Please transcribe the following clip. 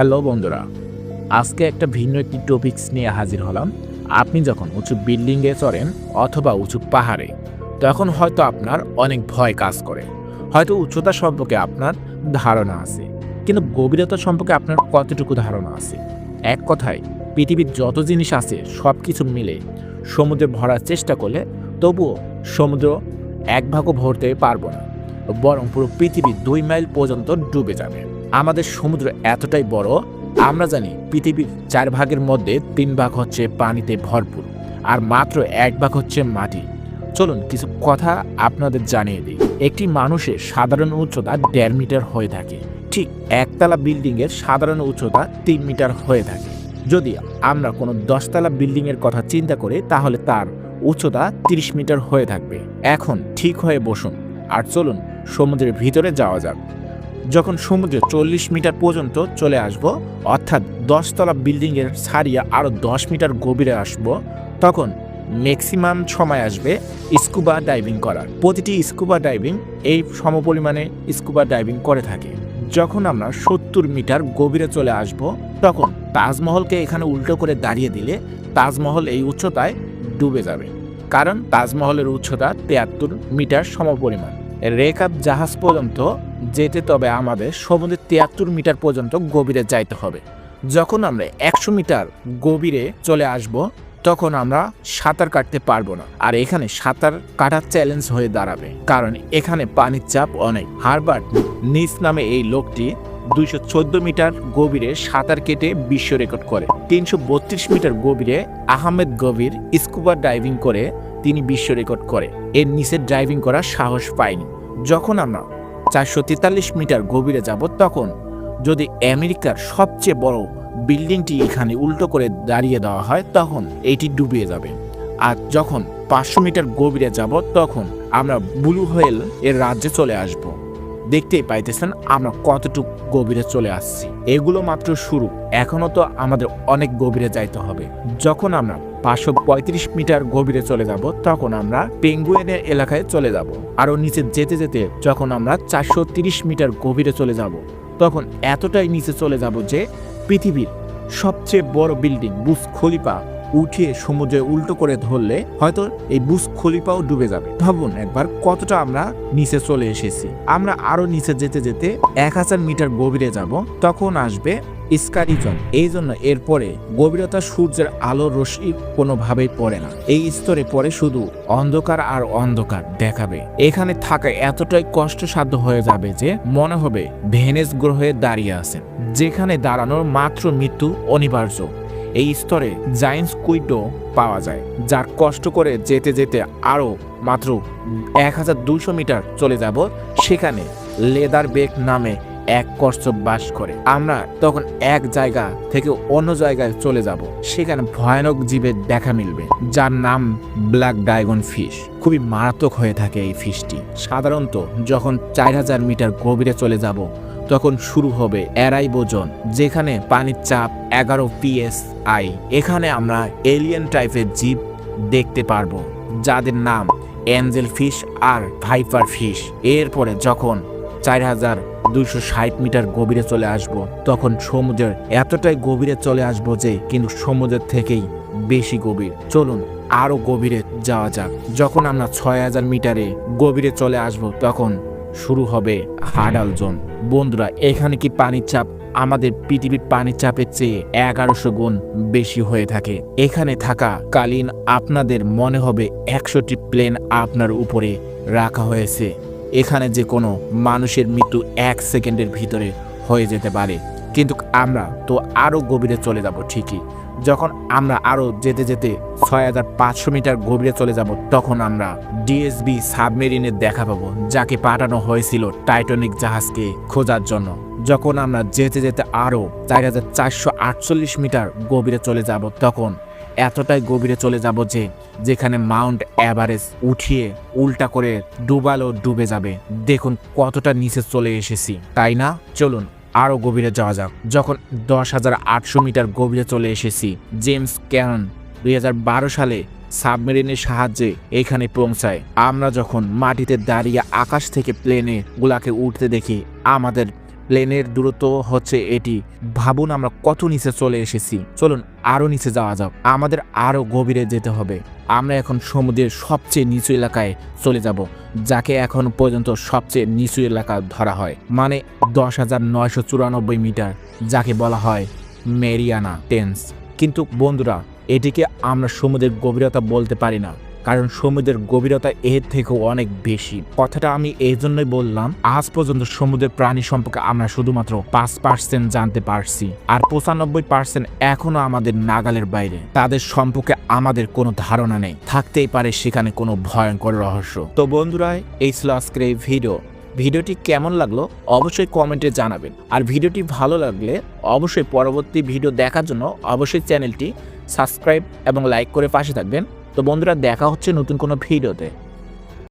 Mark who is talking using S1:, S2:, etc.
S1: Hello বন্ধুরা, আজকে একটা ভিন্ন একটি টপিকস নিয়ে হাজির হলাম। আপনি যখন উঁচু বিল্ডিংয়ে চড়েন অথবা উঁচু পাহাড়ে, তখন হয়তো আপনার অনেক ভয় কাজ করে। হয়তো উচ্চতা সম্পর্কে আপনার ধারণা আছে, কিন্তু গভীরতা সম্পর্কে আপনার কতটুকু ধারণা আছে? এক কথায়, পৃথিবীর যত জিনিস আছে সব কিছু মিলে সমুদ্রে ভরার চেষ্টা করলে তবুও সমুদ্র এক ভাগও ভরতে পারব না, বরং পুরো পৃথিবী দুই মাইল পর্যন্ত ডুবে যাবে। আমাদের সমুদ্র এতটাই বড়, আমরা জানি পৃথিবীর চার ভাগের মধ্যে তিন ভাগ হচ্ছে পানিতে ভরপুর, আর মাত্র এক ভাগ হচ্ছে মাটি। চলুন কিছু কথা আপনাদের জানিয়ে দিই। একটি মানুষের সাধারণ উচ্চতা দেড় মিটার হয়ে থাকে। ঠিক একতলা বিল্ডিংয়ের সাধারণ উচ্চতা তিন মিটার হয়ে থাকে। যদি আমরা কোনো দশতলা বিল্ডিংয়ের কথা চিন্তা করি, তাহলে তার উচ্চতা তিরিশ মিটার হয়ে থাকবে। এখন ঠিক হয়ে বসুন, আর চলুন সমুদ্রের ভিতরে যাওয়া যাক। যখন সমুদ্রে চল্লিশ মিটার পর্যন্ত চলে আসব, অর্থাৎ দশতলা বিল্ডিংয়ের ছাড়িয়ে আরও দশ মিটার গভীরে আসব, তখন ম্যাক্সিমাম সময় আসবে স্কুবা ডাইভিং করার। প্রতিটি স্কুবা ডাইভিং এই সমপরিমাণে স্কুবা ডাইভিং করে থাকে। যখন আমরা সত্তর মিটার গভীরে চলে আসব, তখন তাজমহলকে এখানে উল্টো করে দাঁড়িয়ে দিলে তাজমহল এই উচ্চতায় ডুবে যাবে। কারণ তাজমহলের উচ্চতা তিয়াত্তর মিটার সমপরিমাণ। রেকাব জাহাজ পর্যন্ত যেতে তবে আমাদের সমুদ্রের তিয়াত্তর মিটার পর্যন্ত গভীরে যাইতে হবে। যখন আমরা একশো মিটার গভীরে চলে আসব, তখন আমরা সাঁতার কাটতে পারব না। আর এখানে সাঁতার কাটার চ্যালেঞ্জ হয়ে দাঁড়াবে। কারণ এখানে পানির চাপ অনেক। হারবার্ট নিস নামে এই লোকটি দুইশো চোদ্দ মিটার গভীরে সাঁতার কেটে বিশ্ব রেকর্ড করে। তিনশো বত্রিশ মিটার গভীরে আহমেদ গভীর স্কুবা ডাইভিং করে তিনি বিশ্ব রেকর্ড করে। এর নিচে ড্রাইভিং করার সাহস পায়নি যখন আমরা চারশো তেতাল্লিশ মিটার গভীরে যাব তখন যদি আমেরিকার সবচেয়ে বড় বিল্ডিংটি এখানে উল্টো করে দাঁড়িয়ে দেওয়া হয়, তখন এটি ডুবিয়ে যাবে। আর যখন পাঁচশো মিটার গভীরে যাব, তখন আমরা ব্লু হোয়েল এর রাজ্যে চলে আসব। দেখতেই পাইতেছেন আমরা কতটুকু গভীরে চলে আসছি। এগুলো মাত্র শুরু। এখনও তো আমাদের অনেক গভীরে যাইতে হবে। যখন আমরা পাঁচশো পঁয়ত্রিশ মিটার গভীরে চলে যাব, তখন আমরা পেঙ্গুয়েনের এলাকায় চলে যাব। আরও নিচে যেতে যেতে যখন আমরা চারশো মিটার গভীরে চলে যাব, তখন এতটাই নিচে চলে যাব যে পৃথিবীর সবচেয়ে বড় বিল্ডিং বুস খলিফা উঠিয়ে সমুদ্রে উল্টো করে ধরলে হয়তো এই বুস খলিফাও ডুবে যাবে। ভাবুন একবার কতটা আমরা নিচে চলে এসেছি। আমরা আরও নিচে যেতে যেতে এক হাজার মিটার গভীরে যাব, তখন আসবে স্কারিজন এই জন্য এরপরে গভীরতা সূর্যের আলো রশ্মি কোনোভাবেই পড়ে না। এই স্তরে পরে শুধু অন্ধকার আর অন্ধকার দেখাবে। এখানে থাকা এতটাই কষ্টসাধ্য হয়ে যাবে যে মনে হবে ভেনেস গ্রহে দাঁড়িয়ে আছেন, যেখানে দাঁড়ানোর মাত্র মৃত্যু অনিবার্য। এই স্তরে জায়েন্টস কুইডো পাওয়া যায়, যার কষ্ট করে যেতে যেতে আরও মাত্র এক মিটার চলে যাব। সেখানে লেদার বেক নামে এক কচ্ছপ বাস করে। আমরা তখন এক জায়গা থেকে অন্য জায়গায় চলে যাব। সেখানে ভয়ানক জীবের দেখা মিলবে, যার নাম ব্ল্যাক ডায়গন ফিশ। খুবই মারাত্মক হয়ে থাকে এই ফিশটি। সাধারণত যখন চার হাজার মিটার গভীরে চলে যাব, তখন শুরু হবে এরাই বোজন, যেখানে পানির চাপ এগারো পিএস আই এখানে আমরা এলিয়েন টাইপের জীব দেখতে পারব, যাদের নাম অ্যাঞ্জেল ফিশ আর ভাইপার ফিশ। এরপরে যখন চার হাজার দুইশো ষাট মিটার গভীরে চলে আসব। তখন সমুদ্রের এতটাই গভীরে চলে আসব যে, কিন্তু সমুদ্রের থেকেই বেশি গভীর। চলুন আরও গভীরে যাওয়া যাক। যখন আমরা ছয় হাজার মিটারে গভীরে চলে আসব, তখন শুরু হবে হাডাল জোন। বন্ধুরা, এখানে কি পানির চাপ? আমাদের পৃথিবীর পানির চাপের চেয়ে এগারোশো গুণ বেশি হয়ে থাকে। এখানে থাকা কালীন আপনাদের মনে হবে একশোটি প্লেন আপনার উপরে রাখা হয়েছে। এখানে যে কোনো মানুষের মৃত্যু এক সেকেন্ডের ভিতরে হয়ে যেতে পারে। কিন্তু আমরা তো আরও গভীরে চলে যাব ঠিকই। যখন আমরা আরও যেতে যেতে ছয় হাজার পাঁচশো মিটার গভীরে চলে যাব, তখন আমরা ডিএসবি সাবমেরিনের দেখা পাবো, যাকে পাঠানো হয়েছিল টাইটানিক জাহাজকে খোঁজার জন্য। যখন আমরা যেতে যেতে আরও চার হাজার চারশো আটচল্লিশ মিটার গভীরে চলে যাব, তখন এতটাই গভীরে চলে যাব যে যেখানে মাউন্ট এভারেস্ট উঠিয়ে উল্টা করে ডুবালো ডুবে যাবে। দেখুন কতটা নিচে চলে এসেছি। তাই না? চলুন আরও গভীরে যাওয়া যাক। যখন দশ হাজার আটশো মিটার গভীরে চলে এসেছি, জেমস ক্যানন দুই সালে সাবমেরিনের সাহায্যে এখানে পৌঁছায়। আমরা যখন মাটিতে দাঁড়িয়ে আকাশ থেকে প্লেনে গুলাকে উঠতে দেখি, আমাদের প্লেনের দূরত্ব হচ্ছে এটি। ভাবুন আমরা কত নিচে চলে এসেছি। চলুন আরও নিচে যাওয়া যাক। আমাদের আরও গভীরে যেতে হবে। আমরা এখন সমুদ্রের সবচেয়ে নিচু এলাকায় চলে যাব, যাকে এখন পর্যন্ত সবচেয়ে নিচু এলাকা ধরা হয় মানে দশ হাজার নয়শো চুরানব্বই মিটার, যাকে বলা হয় মেরিয়ানা টেন্স। কিন্তু বন্ধুরা এটিকে আমরা সমুদ্রের গভীরতা বলতে পারি না, কারণ সমুদ্রের গভীরতা এর থেকেও অনেক বেশি। কথাটা আমি এই জন্যই বললাম, আজ পর্যন্ত সমুদ্রের প্রাণী সম্পর্কে আমরা শুধুমাত্র পাঁচ পার্সেন্ট জানতে পারছি, আর পঁচানব্বই পার্সেন্ট এখনও আমাদের নাগালের বাইরে। তাদের সম্পর্কে আমাদের কোনো ধারণা নেই, থাকতেই পারে সেখানে কোনো ভয়ঙ্কর রহস্য। তো বন্ধুরা, এই ছিল আজকের এই ভিডিও। ভিডিওটি কেমন লাগল অবশ্যই কমেন্টে জানাবেন। আর ভিডিওটি ভালো লাগলে অবশ্যই পরবর্তী ভিডিও দেখার জন্য অবশ্যই চ্যানেলটি সাবস্ক্রাইব এবং লাইক করে পাশে থাকবেন। তো বন্ধুরা দেখা হচ্ছে নতুন কোনো ভিডিওতে।